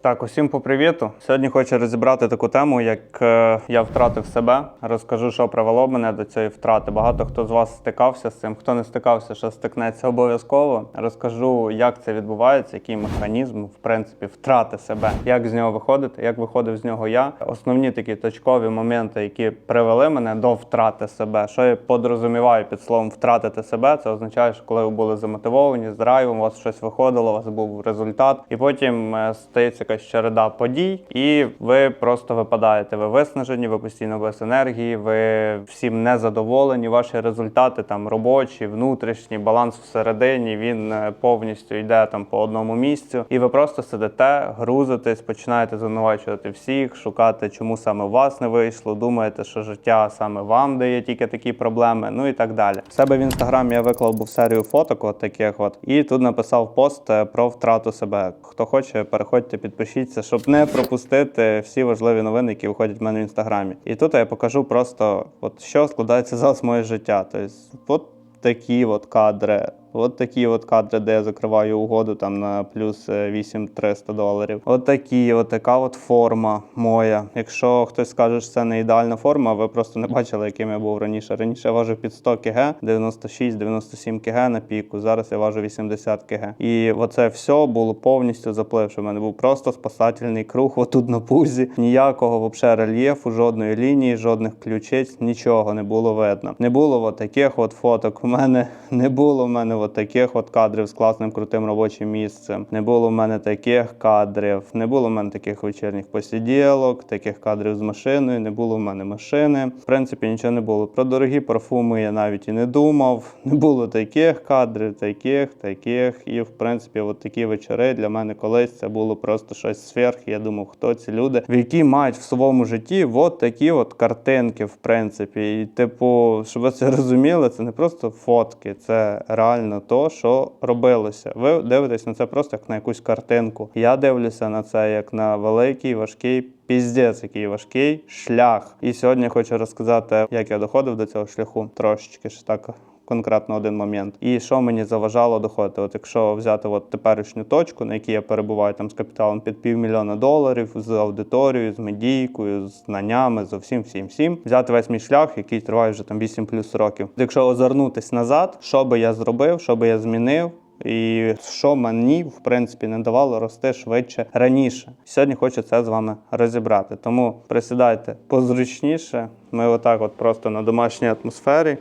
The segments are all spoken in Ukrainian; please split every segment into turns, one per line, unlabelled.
Так, усім по привіту. Сьогодні хочу розібрати таку тему, як е, я втратив себе. Розкажу, що привело мене до цієї втрати. Багато хто з вас стикався з цим. Хто не стикався, що стикнеться обов'язково. Розкажу, як це відбувається, який механізм, в принципі, втрати себе, як з нього виходити, як виходив з нього я. Основні такі точкові моменти, які привели мене до втрати себе. Що я подрозуміваю під словом втратити себе, це означає, що коли ви були замотивовані, з драйвом, у вас щось виходило, у вас був результат, і потім е, стається якась череда подій, і ви просто випадаєте. Ви виснажені, ви постійно без енергії, ви всім незадоволені. Ваші результати там робочі, внутрішні, баланс всередині. Він е, повністю йде там по одному місцю, і ви просто сидите, грузитесь, починаєте звинувачувати всіх, шукати, чому саме у вас не вийшло. Думаєте, що життя саме вам дає тільки такі проблеми, ну і так далі. В себе в інстаграмі я виклав був серію фоток, от таких от, і тут написав пост е, про втрату себе. Хто хоче, переходьте, підпишіться, щоб не пропустити всі важливі новини, які виходять в мене в інстаграмі. І тут я покажу просто, от що складається зараз моє життя. Тобто, от такі от кадри. От такі от кадри, де я закриваю угоду там на плюс е, 8300 доларів. От такі, от така от форма моя. Якщо хтось скаже, що це не ідеальна форма, ви просто не бачили, яким я був раніше. Раніше я важив під 100 кг, 96-97 кг на піку. Зараз я важу 80 кг. І оце все було повністю запливши. У мене був просто спасательний круг отут на пузі. Ніякого вообще рельєфу, жодної лінії, жодних ключиць, нічого не було видно. Не було от таких от фоток. У мене не було в мене таких от кадрів з класним крутим робочим місцем. Не було в мене таких кадрів. Не було в мене таких вечірніх посиділок, таких кадрів з машиною. Не було в мене машини. В принципі, нічого не було. Про дорогі парфуми я навіть і не думав. Не було таких кадрів, таких, таких. І в принципі, от такі вечори для мене колись це було просто щось сверх. Я думав, хто ці люди, в які мають в своєму житті от такі от картинки, в принципі. І, типу, щоб ви це розуміли, це не просто фотки, це реально то, що робилося. Ви дивитесь на це просто як на якусь картинку. Я дивлюся на це як на великий важкий. Піздець, який важкий шлях. І сьогодні хочу розказати, як я доходив до цього шляху трошечки ж так конкретно один момент. І що мені заважало доходити? От якщо взяти от теперішню точку, на якій я перебуваю там з капіталом під півмільйона доларів, з аудиторією, з медійкою, з знаннями, з всім, всім, всім, взяти весь мій шлях, який триває вже там 8 плюс років. Якщо озирнутись назад, що би я зробив, що би я змінив. І що мені в принципі не давало рости швидше раніше. Сьогодні хочу це з вами розібрати. Тому присідайте позручніше. Ми отак, от просто на домашній атмосфері.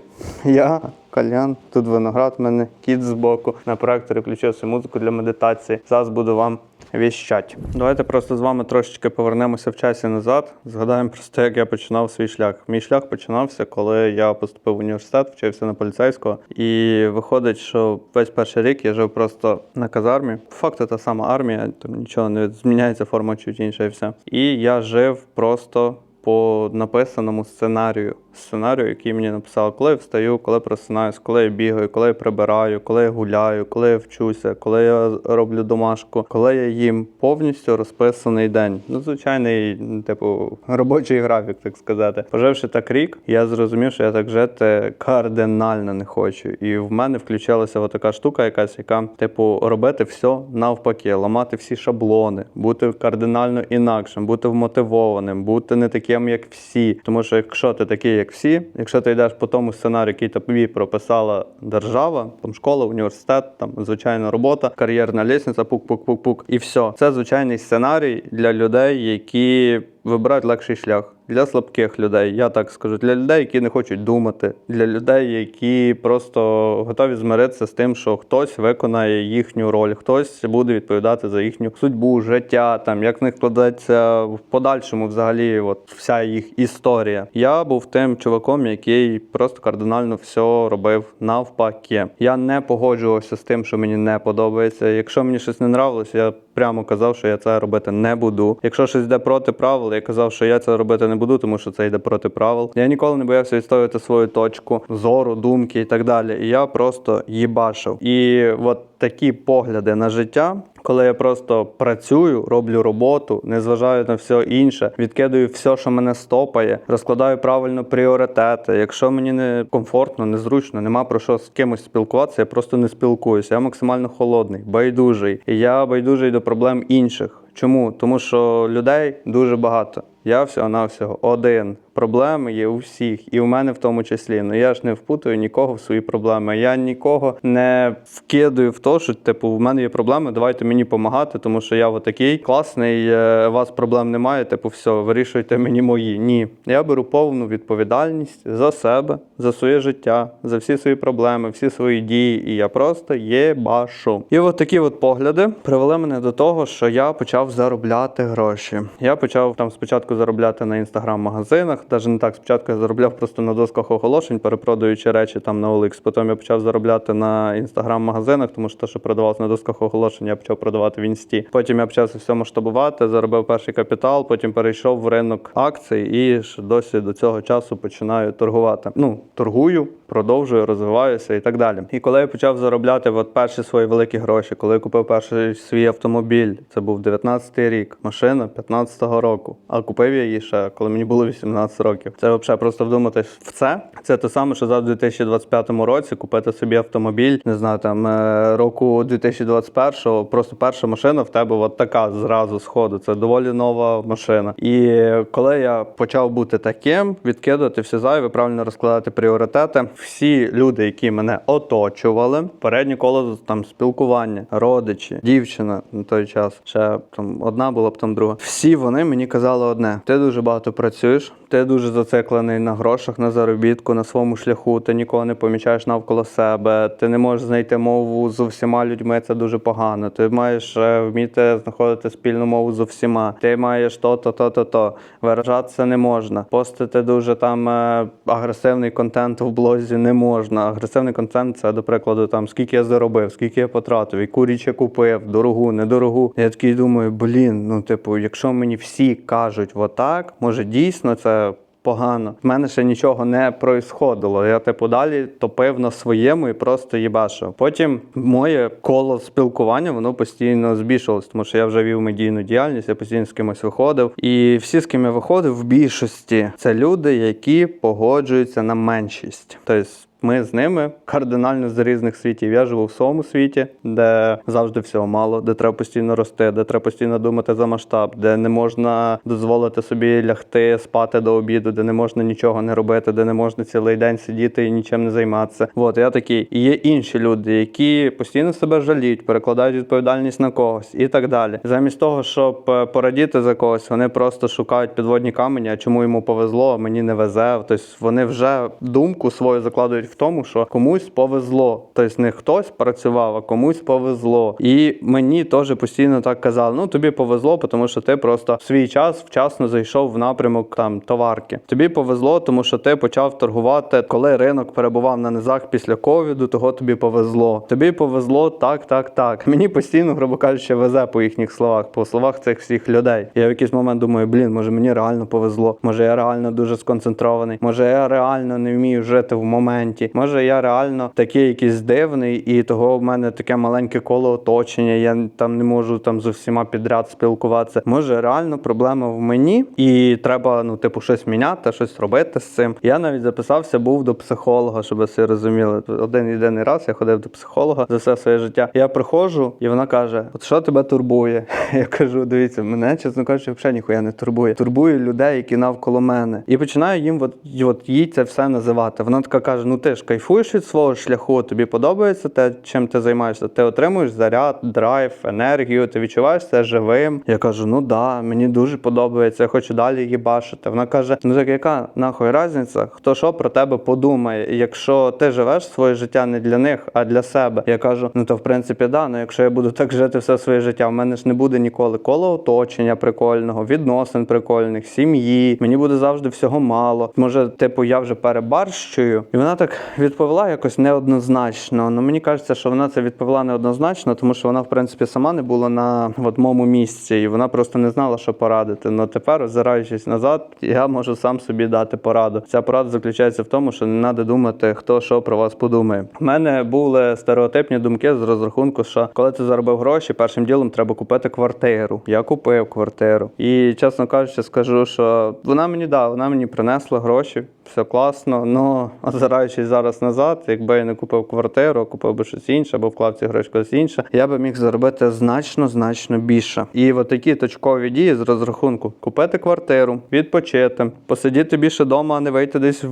Я, кальян, тут виноград, в мене кіт збоку. На проекторі включив свою музику для медитації. Зараз буду вам віщать. Давайте просто з вами трошечки повернемося в часі назад. Згадаємо просто, як я починав свій шлях. Мій шлях починався, коли я поступив в університет, вчився на поліцейського. І виходить, що весь перший рік я жив просто на казармі. По факту та сама армія, там нічого не зміняється, форма чуть інша і все. І я жив просто по написаному сценарію. Сценарію, який мені написали, коли я встаю, коли просинаюсь, коли я бігаю, коли я прибираю, коли я гуляю, коли я вчуся, коли я роблю домашку, коли я їм повністю розписаний день. Ну, звичайний, типу, робочий графік, так сказати. Поживши так рік, я зрозумів, що я так жити кардинально не хочу. І в мене включилася така штука, якась, яка, типу, робити все навпаки, ламати всі шаблони, бути кардинально інакшим, бути вмотивованим, бути не таким, як всі. Тому що якщо ти такий, як всі, якщо ти йдеш по тому сценарію, який тобі прописала держава, там школа, університет, там звичайна робота, кар'єрна лісниця, пук-пук-пук-пук, і все. Це звичайний сценарій для людей, які вибирають легший шлях. Для слабких людей, я так скажу, для людей, які не хочуть думати, для людей, які просто готові змиритися з тим, що хтось виконає їхню роль, хтось буде відповідати за їхню судьбу, життя, там як в них складається в подальшому, взагалі, от вся їх історія. Я був тим чуваком, який просто кардинально все робив навпаки. Я не погоджувався з тим, що мені не подобається. Якщо мені щось не нравилось, я прямо казав, що я це робити не буду. Якщо щось йде проти правил, я казав, що я це робити не буду, тому що це йде проти правил. Я ніколи не боявся відстоювати свою точку зору, думки і так далі. І я просто їбашив. І от такі погляди на життя. Коли я просто працюю, роблю роботу, не зважаю на все інше, відкидаю все, що мене стопає, розкладаю правильно пріоритети. Якщо мені не комфортно, незручно, нема про що з кимось спілкуватися, я просто не спілкуюся. Я максимально холодний, байдужий. І я байдужий до проблем інших. Чому? Тому що людей дуже багато. Я всього навсього один. Проблеми є у всіх, і у мене в тому числі. Ну я ж не впутую нікого в свої проблеми. Я нікого не вкидаю в те, що типу в мене є проблеми, давайте мені допомагати, тому що я отакий класний, е, у вас проблем немає. Типу, все, вирішуйте мені мої. Ні. Я беру повну відповідальність за себе, за своє життя, за всі свої проблеми, всі свої дії. І я просто єбашу. І от такі от погляди привели мене до того, що я почав заробляти гроші. Я почав там спочатку заробляти на інстаграм-магазинах. Навіть не так спочатку я заробляв просто на досках оголошень, перепродаючи речі там на OLX. Потім я почав заробляти на інстаграм-магазинах, тому що те, що продавалось на досках оголошень, я почав продавати в інсті. Потім я почав все масштабувати, заробив перший капітал, потім перейшов в ринок акцій і ж досі до цього часу починаю торгувати. Ну, торгую, продовжую, розвиваюся і так далі. І коли я почав заробляти от перші свої великі гроші, коли я купив перший свій автомобіль, це був 19-й рік, машина 15-го року. А купив я її ще, коли мені було 18 років. Це взагалі просто вдуматись в це. Це те саме, що за 2025 році купити собі автомобіль, не знаю, там е, року 2021-го, просто перша машина в тебе от така зразу сходу. Це доволі нова машина. І коли я почав бути таким, відкидувати все зайве, правильно розкладати пріоритети, всі люди, які мене оточували, переднє коло там спілкування, родичі, дівчина на той час, ще там одна була, потім друга. Всі вони мені казали одне: ти дуже багато працюєш, ти дуже зациклений на грошах, на заробітку, на своєму шляху. Ти нікого не помічаєш навколо себе. Ти не можеш знайти мову з усіма людьми. Це дуже погано. Ти маєш е, вміти знаходити спільну мову з усіма. Ти маєш то, то, то, то, то. Виражатися не можна. Постити дуже там е, агресивний контент в блозі не можна. Агресивний контент це, до прикладу, там скільки я заробив, скільки я потратив, яку річ я купив, дорогу, недорогу. Я такий думаю, блін, ну типу, якщо мені всі кажуть отак, може дійсно це. Погано. В мене ще нічого не происходило. Я типу далі топив на своєму і просто їбашив. Потім моє коло спілкування воно постійно збільшувалось, тому що я вже вів медійну діяльність, я постійно з кимось виходив. І всі, з ким я виходив, в більшості це люди, які погоджуються на меншість. Тобто ми з ними кардинально з різних світів. Я живу в своєму світі, де завжди всього мало, де треба постійно рости, де треба постійно думати за масштаб, де не можна дозволити собі лягти, спати до обіду, де не можна нічого не робити, де не можна цілий день сидіти і нічим не займатися. От я такий. І є інші люди, які постійно себе жаліють, перекладають відповідальність на когось і так далі. Замість того, щоб е, порадіти за когось, вони просто шукають підводні камені, а чому йому повезло, а мені не везе. Тобто вони вже думку свою закладують в тому, що комусь повезло. Тобто не хтось працював, а комусь повезло. І мені теж постійно так казали: ну тобі повезло, тому що ти просто в свій час вчасно зайшов в напрямок там товарки. Тобі повезло, тому що ти почав торгувати, коли ринок перебував на низах після ковіду, того тобі повезло. Тобі повезло так, так, так. Мені постійно, грубо кажучи, везе по їхніх словах, по словах цих всіх людей. Я в якийсь момент думаю, блін, може мені реально повезло. Може я реально дуже сконцентрований. Може я реально не вмію жити в моменті. Може я реально такий якийсь дивний, і того в мене таке маленьке коло оточення. Я там не можу там з усіма підряд спілкуватися. Може реально проблема в мені, і треба ну, типу, щось міняти, щось робити з цим. Я навіть записався, був до психолога, щоб всі розуміли. Один єдиний раз я ходив до психолога за все своє життя. Я приходжу, і вона каже: От що тебе турбує? Я кажу: дивіться, мене, чесно кажучи, взагалі ніхуя не турбує. Турбує людей, які навколо мене. І починаю їм от, от їй це все називати. Вона така каже: Ну ти ж кайфуєш від свого шляху, тобі подобається те, чим ти займаєшся. Ти отримуєш заряд, драйв, енергію, ти відчуваєш це живим. Я кажу, ну да, мені дуже подобається, я хочу далі їбашити. Вона каже: Ну так яка нахуй разниця? Хто що про тебе подумає? Якщо ти живеш своє життя не для них, а для себе. Я кажу, ну то в принципі, да, ну якщо я буду так жити все своє життя, в мене ж не буде ніколи коло оточення прикольного, відносин прикольних, сім'ї. Мені буде завжди всього мало. Може, типу, я вже перебарщую. І вона так відповіла якось неоднозначно. Ну мені кажеться, що вона це відповіла неоднозначно, тому що вона, в принципі, сама не була на от, моєму місці, і вона просто не знала, що порадити. Ну тепер, озираючись назад, я можу сам собі дати пораду. Ця порада заключається в тому, що не треба думати, хто що про вас подумає. У мене були стереотипні думки з розрахунку, що коли ти заробив гроші, першим ділом треба купити квартиру. Я купив квартиру. І чесно кажучи, скажу, що вона мені да, вона мені принесла гроші, все класно. Ну озираючись зараз назад, якби я не купив квартиру, купив би щось інше, або вклав ці гроші в щось інше, я би міг заробити значно значно більше. І от такі точкові дії з розрахунку: купити квартиру, відпочити, посидіти більше вдома, а не вийти десь в,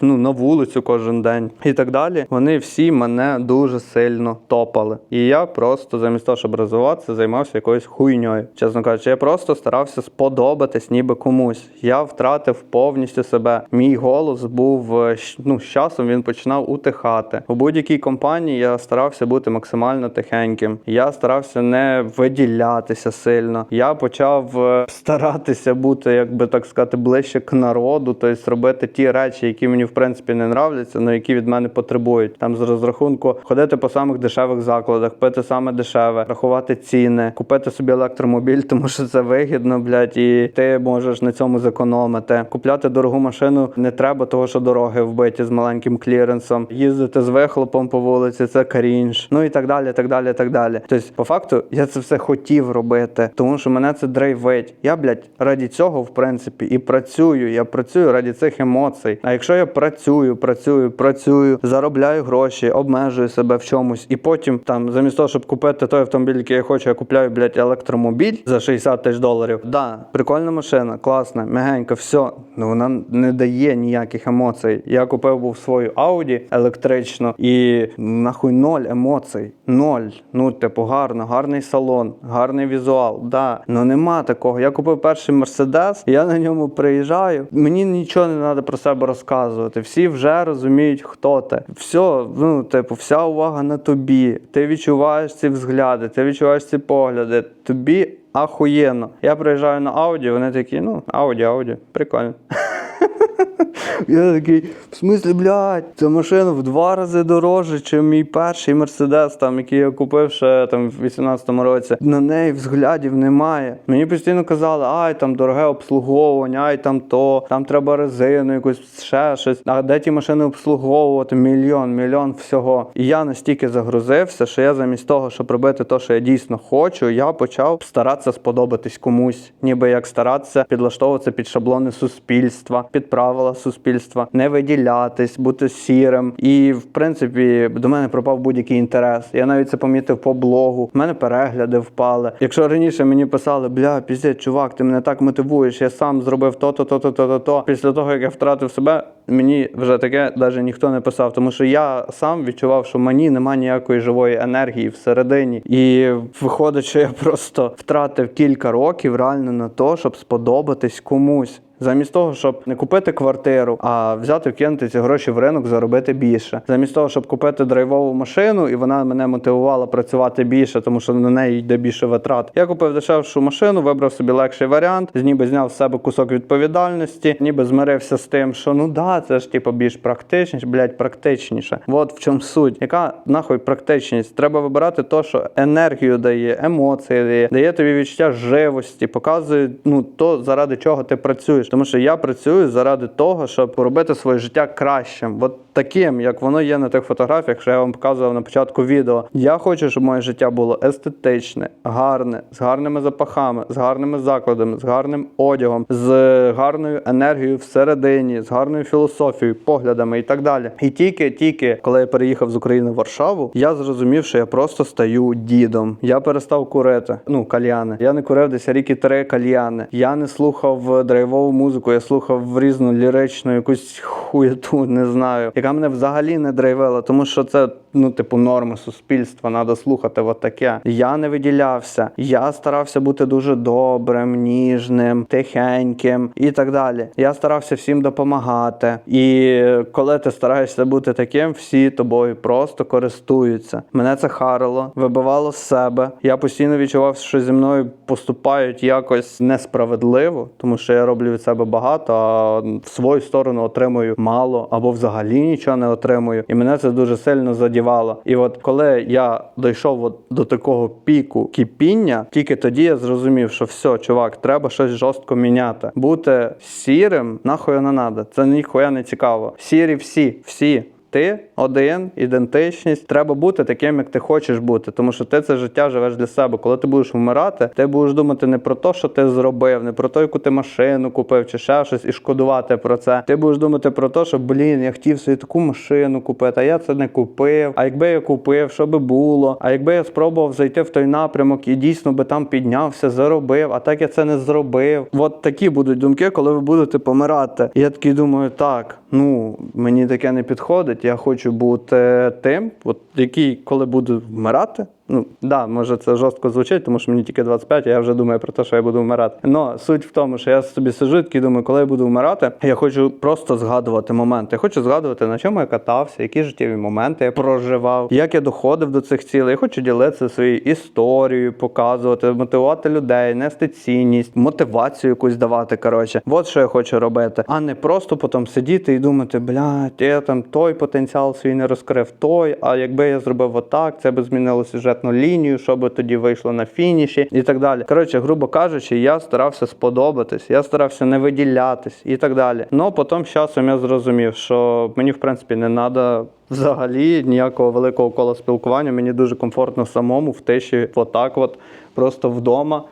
ну, на вулицю кожен день і так далі. Вони всі мене дуже сильно топали. І я просто замість того, щоб розвиватися, займався якоюсь хуйньою. Чесно кажучи, я просто старався сподобатись ніби комусь. Я втратив повністю себе. Мій голос був е, ну, з часом він починав утихати. У будь-якій компанії я старався бути максимально тихеньким. Я старався не виділятися сильно. Я почав е, старатися бути, як би так сказати, ближче к народу, тобто робити ті речі, які мені в принципі не нравляться, але які від мене потребують. Там з розрахунку ходити по самих дешевих закладах, пити саме дешеве, рахувати ціни, купити собі електромобіль, тому що це вигідно, блядь, і ти можеш на цьому зекономити. Купляти дорогу машину не треба, того що дороги вбиті з маленьким кліренсом. Їздити з вихлопом по вулиці, це карінж. Ну і так далі, так далі, так далі. Тобто, по факту, я це все хотів робити, тому що мене це драйвить. Я, блядь, раді цього, в принципі, і працюю. Я працюю раді цих емоцій. А якщо я працюю, працюю, працюю, заробляю гроші, обмежую себе в чомусь, і потім там, замість того, щоб купити той автомобіль, який я хочу, я купляю, блядь, електромобіль за 60 тисяч доларів. Да, прикольна машина, класна, мягенька, все. Ну вона не дає ніяких емоцій. Я купив був свою Audi електричну і нахуй ноль емоцій. Ноль. Ну, типу, гарно, гарний салон, гарний візуал. Да. Ну нема такого. Я купив перший Мерседес, я на ньому приїжджаю. Мені нічого не треба про себе розказувати. Всі вже розуміють, хто ти. Все, ну, типу, вся увага на тобі. Ти відчуваєш ці взгляди, ти відчуваєш ці погляди. Тобі ахуєнно. Я приїжджаю на Ауді, вони такі, ну, Ауді, Ауді, прикольно. Я такий, в смислі, блядь, ця машина в два рази дорожче, ніж мій перший мерседес, там, який я купив ще там в 18-му році. На неї взглядів немає. Мені постійно казали, ай, там дороге обслуговування, ай там то, там треба резину, якусь ще щось. А де ті машини обслуговувати? Мільйон, мільйон всього. І я настільки загрузився, що я замість того, щоб робити те, що я дійсно хочу, я почав старатися сподобатись комусь, ніби як старатися підлаштовуватися під шаблони суспільства, під правила суспільства, не виділятись, бути сірим. І в принципі до мене пропав будь-який інтерес. Я навіть це помітив по блогу. У мене перегляди впали. Якщо раніше мені писали, бля, піздець, чувак, ти мене так мотивуєш, я сам зробив то-то, то-то, то-то, то. Після того, як я втратив себе, мені вже таке навіть ніхто не писав, тому що я сам відчував, що мені немає ніякої живої енергії всередині. І виходить, що я просто втратив кілька років реально на то, щоб сподобатись комусь. Замість того, щоб не купити квартиру, а взяти вкинути ці гроші в ринок, заробити більше. Замість того, щоб купити драйвову машину, і вона мене мотивувала працювати більше, тому що на неї йде більше витрат. Я купив дешевшу машину, вибрав собі легший варіант, ніби зняв з себе кусок відповідальності, ніби змирився з тим, що ну да, це ж типу більш практичніше, блядь, практичніше. От в чому суть. Яка нахуй практичність? Треба вибирати то, що енергію дає, емоції дає, дає тобі відчуття живості, показує ну то, заради чого ти працюєш. Тому що я працюю заради того, щоб робити своє життя кращим. От таким, як воно є на тих фотографіях, що я вам показував на початку відео. Я хочу, щоб моє життя було естетичне, гарне, з гарними запахами, з гарними закладами, з гарним одягом, з гарною енергією всередині, з гарною філософією, поглядами і так далі. І тільки, тільки коли я переїхав з України в Варшаву, я зрозумів, що я просто стаю дідом. Я перестав курити. Ну, кальяни. Я не курив десь рік і три кальяни. Я не слухав драйвову музику, я слухав різну ліричну, якусь хуєту, не знаю, яка мене взагалі не драйвела, тому що це. Ну, типу, норми суспільства, треба слухати от таке. Я не виділявся. Я старався бути дуже добрим, ніжним, тихеньким і так далі. Я старався всім допомагати. І коли ти стараєшся бути таким, всі тобою просто користуються. Мене це харило, вибивало з себе. Я постійно відчував, що зі мною поступають якось несправедливо, тому що я роблю від себе багато, а в свою сторону отримую мало або взагалі нічого не отримую. І мене це дуже сильно задівало. І от коли я дійшов от до такого піку кипіння, тільки тоді я зрозумів, що все, чувак, треба щось жорстко міняти. Бути сірим нахуй не треба. Це ніхуя не цікаво. Сірі всі, всі. Ти один, ідентичність. Треба бути таким, як ти хочеш бути, тому що ти це життя живеш для себе. Коли ти будеш вмирати, ти будеш думати не про те, що ти зробив, не про те, яку ти машину купив чи ще щось, і шкодувати про це. Ти будеш думати про те, що блін, я хотів собі таку машину купити, а я це не купив. А якби я купив, що би було? А якби я спробував зайти в той напрямок і дійсно би там піднявся, заробив, а так я це не зробив. От такі будуть думки, коли ви будете помирати. І я такий думаю, так, ну мені таке не підходить. Я хочу бути тим, от який, коли буду вмирати. Ну да, може це жорстко звучить, тому що мені тільки 25, а я вже думаю про те, що я буду вмирати. Но суть в тому, що я собі сиджу і думаю, коли я буду вмирати, я хочу просто згадувати моменти. Я хочу згадувати, на чому я катався, які життєві моменти я проживав, як я доходив до цих цілей. Я хочу ділитися своєю історією, показувати, мотивувати людей, нести цінність, мотивацію якусь давати. Коротше, от що я хочу робити, а не просто потім сидіти і думати, блядь, я там той потенціал свій не розкрив, той. А якби я зробив отак, це би змінило сюжетну лінію, що би тоді вийшло на фініші і так далі. Коротше, грубо кажучи, я старався сподобатись, я старався не виділятись і так далі. Ну потім з часом я зрозумів, що мені в принципі не треба. Взагалі ніякого великого кола спілкування. Мені дуже комфортно самому в тиші, отак, от просто вдома.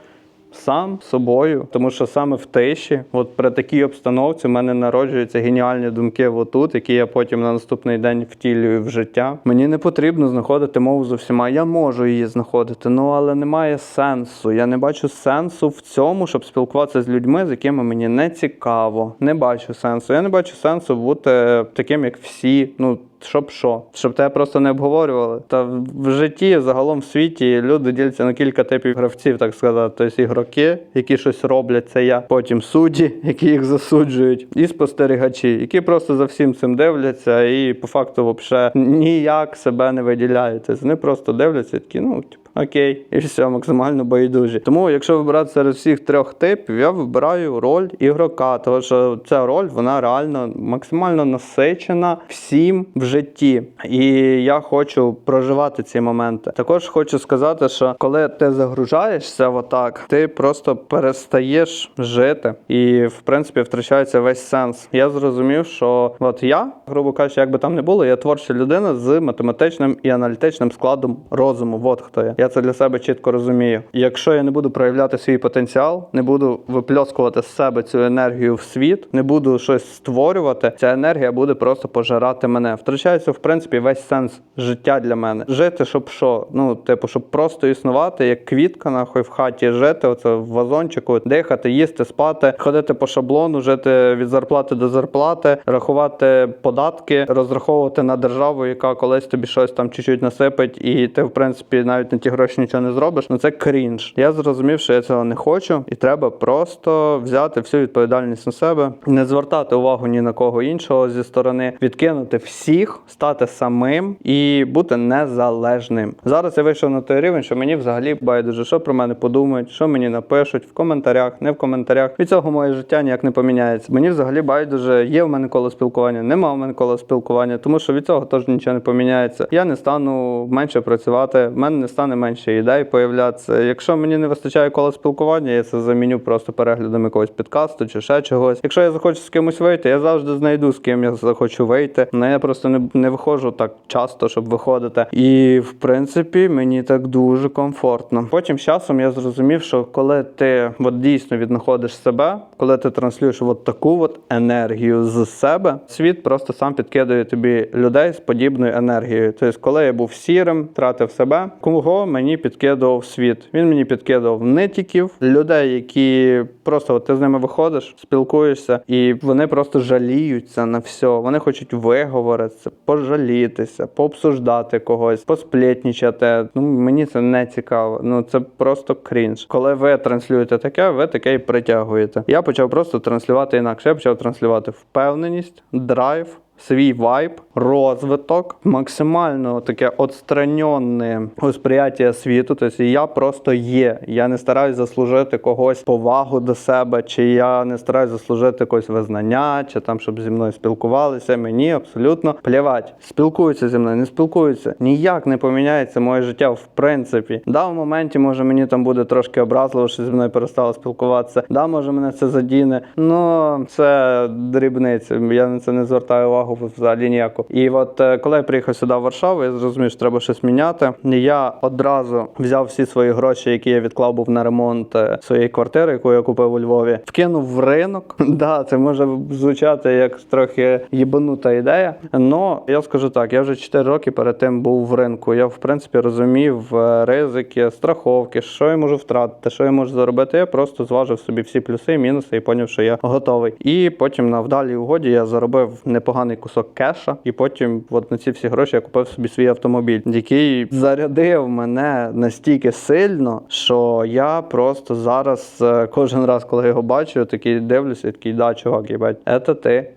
Сам собою, тому що саме в тиші, от при такій обстановці, в мене народжуються геніальні думки отут, які я потім на наступний день втілюю в життя. Мені не потрібно знаходити мову з усіма. Я можу її знаходити, ну але немає сенсу. Я не бачу сенсу в цьому, щоб спілкуватися з людьми, з якими мені не цікаво. Не бачу сенсу. Я не бачу сенсу бути таким, як всі. Ну щоб що? Щоб тебе просто не обговорювали. Та в житті, загалом в світі, люди діляться на кілька типів гравців, так сказати. Тобто ігроки, які щось роблять, це я. Потім судді, які їх засуджують, і спостерігачі, які просто за всім цим дивляться і по факту взагалі ніяк себе не виділяють. Тобто вони просто дивляться такі, ну. Окей, і все, максимально байдужі. Тому, якщо вибирати серед всіх трьох типів, я вибираю роль ігрока, тому що ця роль вона реально максимально насичена всім в житті. І я хочу проживати ці моменти. Також хочу сказати, що коли ти загружаєшся отак, ти просто перестаєш жити, і в принципі втрачається весь сенс. Я зрозумів, що от я, грубо кажучи, як би там не було, я творча людина з математичним і аналітичним складом розуму. От хто я. Я це для себе чітко розумію. Якщо я не буду проявляти свій потенціал, не буду випльоскувати з себе цю енергію в світ, не буду щось створювати, ця енергія буде просто пожирати мене. Втрачається в принципі весь сенс життя для мене. Жити, щоб що? Ну, типу, щоб просто існувати, як квітка, нахуй в хаті жити, оце в вазончику, дихати, їсти, спати, ходити по шаблону, жити від зарплати до зарплати, рахувати податки, розраховувати на державу, яка колись тобі щось там чуть-чуть насипить, і ти, в принципі, навіть на ті гроші нічого не зробиш. Ну це крінж. Я зрозумів, що я цього не хочу, і треба просто взяти всю відповідальність на себе, не звертати увагу ні на кого іншого зі сторони, відкинути всіх, стати самим і бути незалежним. Зараз я вийшов на той рівень, що мені взагалі байдуже, що про мене подумають, що мені напишуть в коментарях, не в коментарях. Від цього моє життя ніяк не поміняється. Мені взагалі байдуже, є в мене коло спілкування, нема в мене коло спілкування, тому що від цього теж нічого не поміняється. Я не стану менше працювати, в мене не стане менше ідей появлятися. Якщо мені не вистачає кола спілкування, я це заміню просто переглядом якогось підкасту чи ще чогось. Якщо я захочу з кимось вийти, я завжди знайду з ким я захочу вийти. але я просто не, не виходжу так часто, щоб виходити. І в принципі мені так дуже комфортно. Потім з часом я зрозумів, що коли ти от дійсно віднаходиш себе, коли ти транслюєш от таку от енергію з себе, світ просто сам підкидує тобі людей з подібною енергією. Тобто, коли я був сірим, тратив себе, кого мені підкидував світ. Він мені підкидував нитіків, людей, які просто от ти з ними виходиш, спілкуєшся, і вони просто жаліються на все. Вони хочуть виговоритися, пожалітися, пообсуждати когось, посплетнічати. Ну мені це не цікаво. Ну це просто крінж. Коли ви транслюєте таке, ви таке і притягуєте. Я почав просто транслювати інакше. Я почав транслювати впевненість, драйв. Свій вайб, розвиток, максимально таке отстраненне восприяття світу. Тобто я просто є. Я не стараюсь заслужити когось повагу до себе, чи я не стараюсь заслужити когось визнання, чи там, щоб зі мною спілкувалися. Мені абсолютно плівать. Спілкуються зі мною, не спілкуються. Ніяк не поміняється моє життя в принципі. Да, в моменті може мені там буде трошки образливо, що зі мною перестало спілкуватися. Да, може мене це задіне. Ну це дрібниця. Я на це не звертаю увагу взагалі ніяку. І от е, коли я приїхав сюди в Варшаву, я зрозумів, що треба щось міняти. Я одразу взяв всі свої гроші, які я відклав був на ремонт е, своєї квартири, яку я купив у Львові, вкинув в ринок. Да, це може звучати як трохи їбанута ідея. Но я скажу так: я вже 4 роки перед тим був в ринку. Я в принципі розумів е, ризики, страховки, що я можу втратити, що я можу заробити. Я просто зважив собі всі плюси і мінуси і поняв, що я готовий. І потім на вдалій угоді я заробив непоганий кусок кеша, і потім, от на ці всі гроші, я купив собі свій автомобіль, який зарядив мене настільки сильно, що я просто зараз е, кожен раз, коли його бачу, такий дивлюся, і такий, да, чувак, їбать, це ти.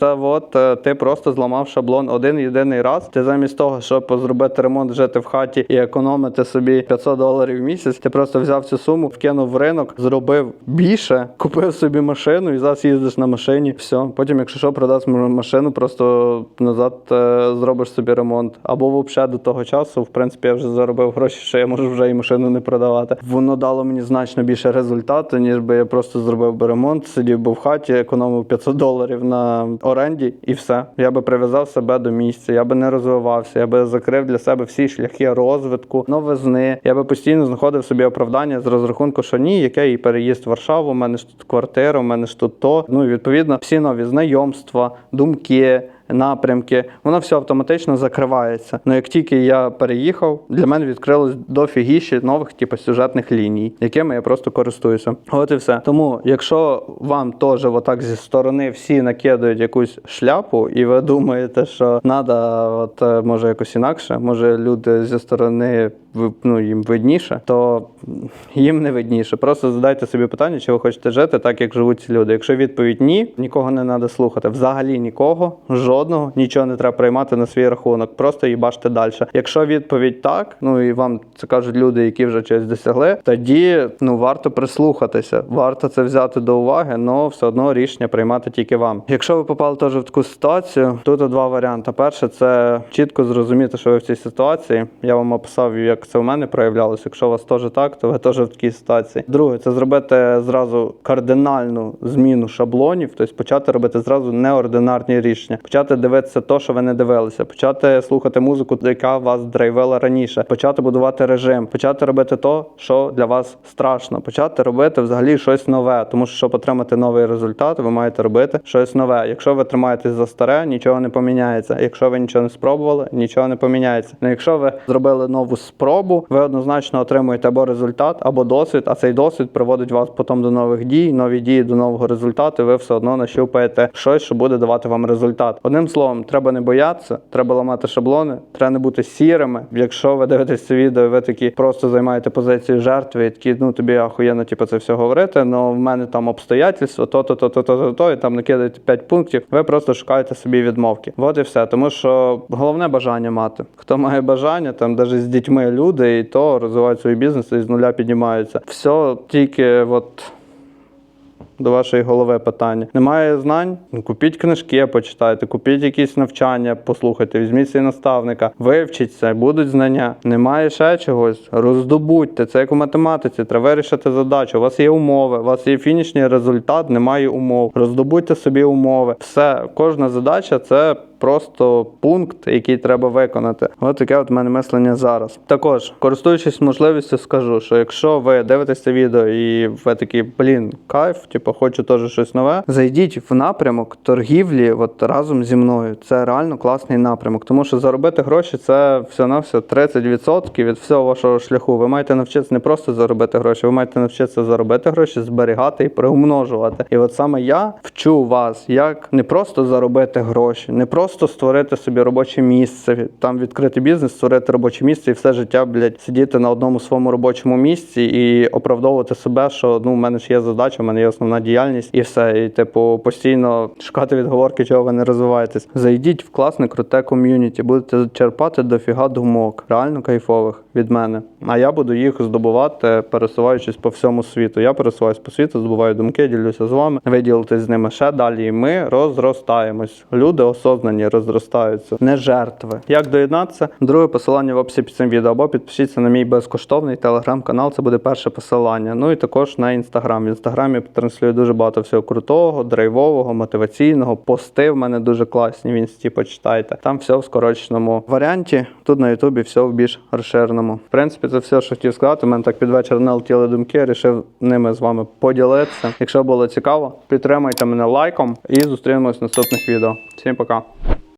Це от е, ти просто зламав шаблон один єдиний раз. Ти замість того, щоб зробити ремонт, жити в хаті і економити собі 500 доларів в місяць, ти просто взяв цю суму, вкинув в ринок, зробив більше, купив собі машину і зараз їздиш на машині. Все. Потім, якщо що, продасть машину, просто назад е, зробиш собі ремонт. Або взагалі до того часу, в принципі, я вже заробив гроші, що я можу вже і машину не продавати. Воно дало мені значно більше результату, ніж би я просто зробив би ремонт, сидів би в хаті, економив 500 доларів на оренді, і все. Я би прив'язав себе до місця, я би не розвивався, я би закрив для себе всі шляхи розвитку, новизни. Я би постійно знаходив собі оправдання з розрахунку, що ні, яке і переїзд в Варшаву, у мене ж тут квартира, у мене ж тут то. Ну і відповідно всі нові знайомства, думки. Напрямки, воно все автоматично закривається. Ну як тільки я переїхав, для мене відкрилось дофігіші нових типу, сюжетних ліній, якими я просто користуюся. От і все. Тому, якщо вам теж отак зі сторони всі накидають якусь шляпу, і ви думаєте, що треба, от е, може якось інакше, може люди зі сторони ну, їм видніше, то їм не видніше. Просто задайте собі питання, чи ви хочете жити так, як живуть ці люди. Якщо відповідь ні, нікого не треба слухати. Взагалі нікого, жодного, нічого не треба приймати на свій рахунок. Просто їбаште далі. Якщо відповідь так, ну і вам це кажуть люди, які вже щось досягли, тоді ну варто прислухатися, варто це взяти до уваги, але все одно рішення приймати тільки вам. Якщо ви попали теж в таку ситуацію, тут два варіанти. Перше, це чітко зрозуміти, що ви в цій ситуації. Я вам описав, як це в мене проявлялося. Якщо у вас теж так, то ви теж в такій ситуації. Друге, це зробити зразу кардинальну зміну шаблонів, тобто почати робити зразу неординарні рішення, почати дивитися те, що ви не дивилися, почати слухати музику, яка вас драйвила раніше, почати будувати режим, почати робити те, що для вас страшно, почати робити взагалі щось нове, тому що щоб отримати новий результат, ви маєте робити щось нове. Якщо ви тримаєтесь за старе, нічого не поміняється. Якщо ви нічого не спробували, нічого не поміняється. Ну, якщо ви зробили нову спробу, ви однозначно отримуєте або результат, або досвід, а цей досвід приводить вас потім до нових дій, нові дії до нового результату. Ви все одно нащупаєте щось, що буде давати вам результат. Одним словом, треба не боятися, треба ламати шаблони, треба не бути сірими. Якщо ви дивитесь це відео, ви такі просто займаєте позицію жертви, і такі, ну тобі ахуєнно, типу, це все говорити. але в мене там обстоятельства, то, то, то, то, то, то, то, і там накидаєте 5 пунктів. Ви просто шукаєте собі відмовки. От і все. Тому що головне бажання мати. Хто має бажання, там навіть з дітьми люди, і то розвивають свій бізнес і з нуля піднімаються. Все тільки от до вашої голови питання. Немає знань? Ну, купіть книжки, почитайте, купіть якісь навчання, послухайте, візьміть свій наставника, вивчіться, будуть знання. Немає ще чогось. Роздобудьте. Це як у математиці, треба вирішити задачу. У вас є умови, у вас є фінішний результат, немає умов. Роздобудьте собі умови. Все, кожна задача це. Просто пункт, який треба виконати. От таке от мене мислення зараз. Також, користуючись можливістю, скажу, що якщо ви дивитесь це відео і ви такі, блін, кайф, типу, хочу теж щось нове, зайдіть в напрямок торгівлі от разом зі мною. Це реально класний напрямок, тому що заробити гроші це все на все 30% від всього вашого шляху. Ви маєте навчитися не просто заробити гроші, ви маєте навчитися заробити гроші, зберігати і приумножувати. І от саме я вчу вас, як не просто заробити гроші, не просто створити собі робоче місце, там відкрити бізнес, створити робоче місце і все життя, блядь, сидіти на одному своєму робочому місці і оправдовувати себе, що ну в мене ж є задача, в мене є основна діяльність, і все. І типу постійно шукати відговорки, чого ви не розвиваєтесь. Зайдіть в класне круте ком'юніті, будете черпати дофіга думок, реально кайфових. Від мене, а я буду їх здобувати, пересуваючись по всьому світу. Я пересуваюсь по світу, здобуваю думки, ділюся з вами. Ви з ними ще далі. І ми розростаємось. Люди осознані розростаються, не жертви. Як доєднатися? Друге посилання в описі під цим відео. Або підпишіться на мій безкоштовний телеграм-канал. Це буде перше посилання. Ну і також на інстаграм. В інстаграмі транслюю дуже багато всього крутого, драйвового, мотиваційного. Пости в мене дуже класні. В інсті почитайте. Там все в скороченому варіанті. Тут на Ютубі все в більш розширеному. В принципі, це все, що хотів сказати. У мене так під вечір налетіли думки. Рішив ними з вами поділитися. Якщо було цікаво, підтримайте мене лайком і зустрінемось в наступних відео. Всім пока.